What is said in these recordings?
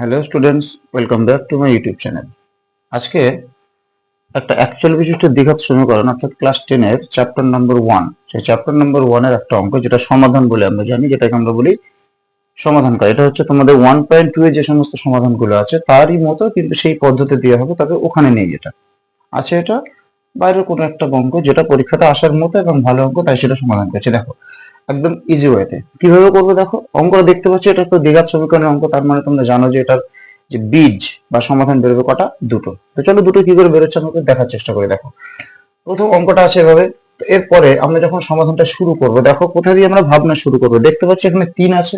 Hello students welcome back to my YouTube channel আজকে একটা actual বিশিষ্ট দ্বিঘাত সমীকরণ অর্থাৎ ক্লাস টেনের চ্যাপ্টার নম্বর ওয়ান সেই চ্যাপ্টার নম্বর ওয়ানের একটা অঙ্ক, যেটা সমাধান বলে আমরা জানি, যেটাকে আমরা বলি সমাধান করা এটা হচ্ছে তোমাদের ওয়ান পয়েন্ট টু এর যে সমস্ত সমাধানগুলো আছে, তারই মতো কিন্তু সেই পদ্ধতি দেওয়া হবে তবে ওখানে নেই যেটা। আছে এটা বাইরের কোনো একটা অঙ্ক, যেটা পরীক্ষাটা আসার মতো এবং ভালো অঙ্ক, তাই সেটা সমাধান করছে। দেখো একদম ইজি ওয়েতে কীভাবে করব দেখো? অঙ্কটা দেখতে পাচ্ছি, এটা তো দ্বিঘাত সমীকরণের অঙ্ক, তার মানে তোমরা জানো যে এটার যে বীজ বা সমাধান বেরোবে কটা? দুটো। তো চলো দুটো কি করে বেরোচ্ছে আমাকে দেখার চেষ্টা করে, দেখো। প্রথম অঙ্কটা আছে এভাবে। এরপরে আমরা যখন সমাধানটা শুরু করব, দেখো কোথা দিয়ে আমরা ভাবনা শুরু করব। দেখতে পাচ্ছি এখানে তিন আছে।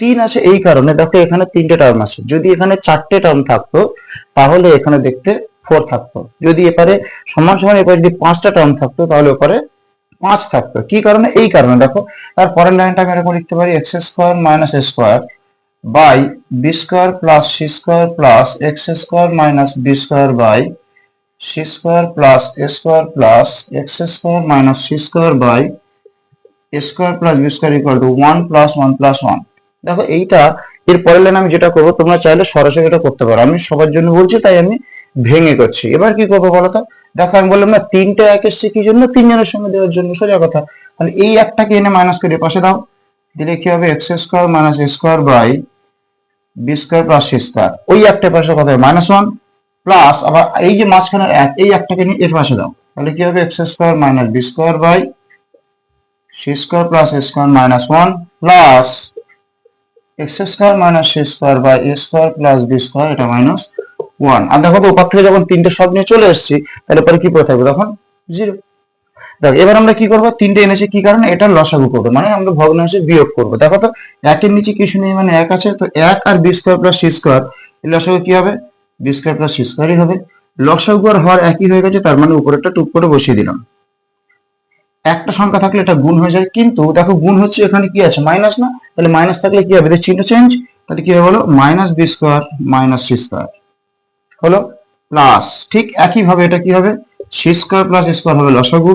তিন আছে এই কারণে, দেখো এখানে তিনটে টার্ম আছে। যদি এখানে চারটে টার্ম থাকতো, তাহলে এখানে দেখতে ফোর থাকতো। যদি এপারে সমান সমান এপারে যদি পাঁচটা টার্ম থাকতো, তাহলে ওপারে পাঁচ থাকতো। কি কারণে? এই কারণে। দেখো, তার পরের লাইনটা আমি এরকম লিখতে পারি x square minus square by b square plus c square plus x square minus b square by c square plus square plus x square minus c square by square plus b square equal to one plus one plus one দেখো, এইটা এর পরের line আমি যেটা করব, তোমরা চাইলে সরাসরি এটা করতে পারো। আমি সবার জন্য বলছি, তাই আমি ভেঙে করছি। এবার কি করব বলো তো? দেখো, আমি বললাম না, তিনটে এক এসছে কি জন্য? তিনজনের সঙ্গে দেওয়ার জন্য, সোজা কথা। তাহলে এই একটাকে এনে মাইনাস করে পাশে দাও। দিলে কি হবে? X square minus square by b square plus c square ওই একটা পাশে কত হবে? মাইনাস ওয়ান প্লাস আবার এই যে মাঝখানের এক, এই একটাকে নিয়ে এর পাশে দাও। তাহলে কি হবে? X square minus b square by c square plus square minus one plus x square minus c square by a square plus b square এটা মাইনাস ওয়ান আর দেখো তো ওপার থেকে যখন তিনটে সব নিয়ে চলে এসেছি, তাহলে পরে কি পড়ে থাকবে? তখন জিরো দেখো, এবার আমরা কি করব? তিনটে এনেছি, কি কারণে? এটা লসাগু করব মানে আমরা ভগ্নাংশে বিয়োগ করব। দেখো তো, একের নিচে কিছু নেই মানে এক আছে, তো এক আর b square plus c square লসাগু কি হবে? বি স্কোয়ার প্লাস সি স্কোয়ারই হবে। লসাগু আর হওয়ার একই হয়ে গেছে, তার মানে উপরেরটা টুক করে বসিয়ে দিলাম। একটা সংখ্যা থাকলে এটা গুণ হয়ে যায়, কিন্তু দেখো গুণ হচ্ছে এখানে কি আছে? মাইনাস না? তাহলে মাইনাস থাকলে কি হবে? চিহ্ন চেঞ্জ তাহলে কি হবে বলো? Minus b square minus c square হলো প্লাস ঠিক একই ভাবে এটা কি হবে? সি স্কোয়ার প্লাস স্কোয়ার হবে লসাগু।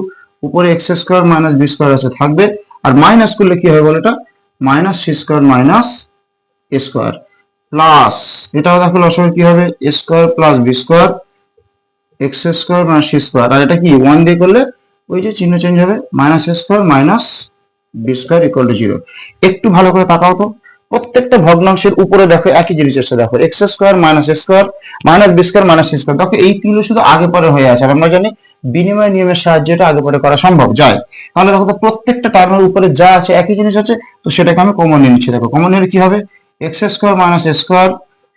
উপরে x square minus b square আছে, থাকবে। আর মাইনাস করলে কি হবে বলো এটা? Minus c square minus square plus এটাও দেখো লসাগু কি হবে? Square plus b square x square minus c square আর এটা কি? ওয়ান দিয়ে করলে ওই যে চিহ্ন চেঞ্জ হবে। Minus square minus b square equal to zero একটু ভালো করে তাকাও তো। প্রত্যেকটা ভগ্নাংশের উপরে দেখো একই জিনিস আছে দেখো x square minus square minus b square minus square দেখো এই তিনগুলো শুধু আগে পরে হয়ে আছে, আর আমরা জানি বিনিময় নিয়মের সাহায্যে এটা আগে পরে করা সম্ভব যায় তাহলে দেখো তো প্রত্যেকটা টার্মের উপরে যা আছে একই জিনিস আছে, তো সেটাকে আমি কমন নিয়ে নিচ্ছি, দেখো কমন নিলে কি হবে? X square minus square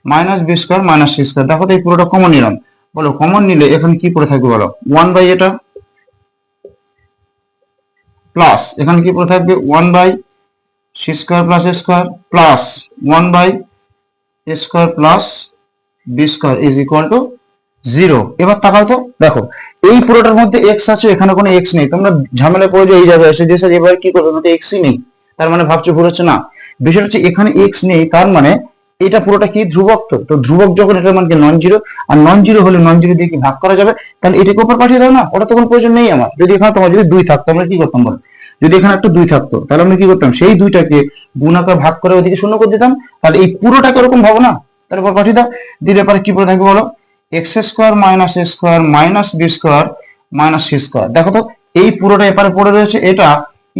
minus b square minus c square দেখো তো এই পুরোটা কমন নিলাম। বলো কমন নিলে এখানে কি পড়ে থাকবে বলো? ওয়ান বাই এটা প্লাস এখানে কি পড়ে থাকবে? One by c square plus square plus one by square plus b square is equal to zero এবার তাকাও তো, দেখো, এই পুরোটার মধ্যে এক্স আছে, এখানে কোনো এক্স নেই। তোমরা ঝামেলা পড়ে যে এই যাবে এসে দিয়ে এবার কি করবে? মধ্যে এক্সই নেই। তার মানে ভাবছ ভুল হচ্ছে? না। বিষয়টা হচ্ছে এখানে এক্স নেই, তার মানে এটা পুরোটা কি ধ্রুবক তো? তো ধ্রুবক যখন এটার মানে নন জিরো আর নন জিরো হলে নন জিরো দিয়ে কি ভাগ করা যাবে? তাহলে এটাকে উপর পাঠিয়ে দাও না, ওটা তো কোনো প্রয়োজন নেই আমার। যদি এখানে তোমার যদি দুই থাকতো, আমরা কি করতাম বলো? যদি এখানে একটা দুই থাকতো, তাহলে আমরা কি করতাম? সেই দুইটাকে গুণ আকার ভাগ করে ওদিকে শূন্য করে দিতাম। তাহলে এই পুরোটাকে ওরকম ভাবো না? তার উপর পাঠিয়ে দাও দিলে পরে কি পড়ে থাকবে বলো? X square minus a square minus b square minus c square দেখো তো, এই পুরোটা এপারে পড়ে রয়েছে, এটা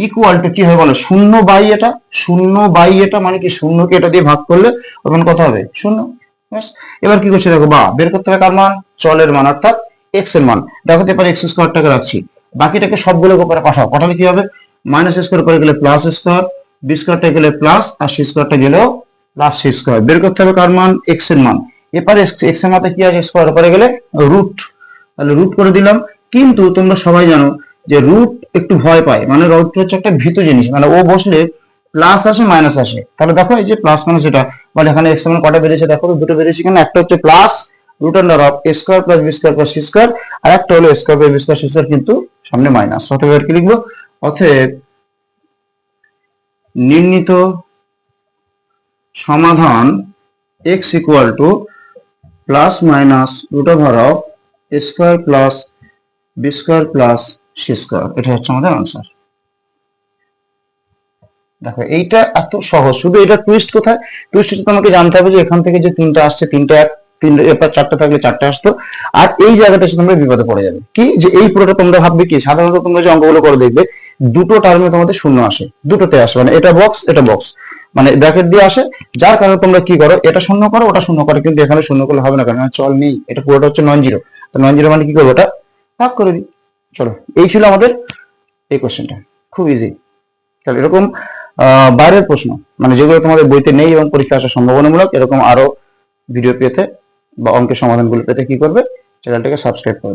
ইকুয়াল টু কি হয় বলো? শূন্য বাই এটা, শূন্য বাই এটা মানে কি শূন্যকে এটা দিয়ে ভাগ করলে ওখানে কত হবে? শূন্য। এবার কি করছে দেখো, বা, বের করতে হবে কার মান? চলের মান, অর্থাৎ এক্সের মান। দেখো তো এবার এক্স স্কোয়ারটাকে রাখছি। বাকিটাকে সবগুলোকে উপরে পাঠাও। পাঠালে কি হবে? মাইনাস স্কোয়ার করে গেলে প্লাস স্কোয়ার বি স্কোয়ারটা গেলে প্লাস আর সি স্কোয়ারটা গেলেও প্লাস সি স্কোয়ার বের করতে হবে কার মান? এক্সের মান। এপারে এক্সের মাথায় কি আছে? স্কোয়ার উপরে গেলে রুট তাহলে রুট করে দিলাম। কিন্তু তোমরা সবাই জানো যে রুট একটু ভয় পায়। মানে রুট হচ্ছে একটা ভীত জিনিস। মানে ও বসলে প্লাস আসে মাইনাস আসে। তাহলে দেখো এই যে প্লাস মাইনাস এটা। মানে এখানে এক্সের কটা বেরিয়েছে? দেখো, দুটো বেরিয়েছে কেন একটা হচ্ছে plus root under of square plus b square plus c square আর একটা হলো square plus b square c square কিন্তু সামনে মাইনাস অতএব কি লিখব? অতএব নির্ণীত সমাধান x equal to plus minus root over of square plus b square plus c square এটা হচ্ছে আমাদের আনসার দেখো, এইটা এত সহজ। শুধু এটা টুইস্ট কোথায়? টুইস্ট তোমাকে জানতে হবে যে এখান থেকে যে তিনটা আসছে, তিনটা তিনটা এরপর চারটা থাকলে চারটা আসতো। আর এই জায়গাটা এসে তোমরা বিপদে পড়ে যাবে। কি? যে এই পুরোটা তোমরা ভাববে কি? সাধারণত তোমরা যে অঙ্কগুলো করে দেখবে, দুটো টার্মে তোমাদের শূন্য আসে। দুটোতে আসে। মানে এটা বক্স এটা বক্স মানে ব্র্যাকেট দিয়ে আসে। যার কারণে তোমরা কি করো? এটা শূন্য করো, ওটা শূন্য করো। কিন্তু এখানে শূন্য করলে হবে না। কারণ চল নেই। এটা পুরোটা হচ্ছে নন জিরো তো নন জিরো মানে কি করব? ওটা ভাগ করে দিই। চলো, এই ছিল আমাদের এই কোশ্চেনটা খুব ইজি তাহলে এরকম বাইরের প্রশ্ন মানে যেগুলো তোমাদের বইতে নেই এবং পরীক্ষা আসার সম্ভাবনামূলক, এরকম আরও ভিডিও পেতে বা অঙ্কের সমাধানগুলো পেতে কি করবে? চ্যানেলটাকে সাবস্ক্রাইব করে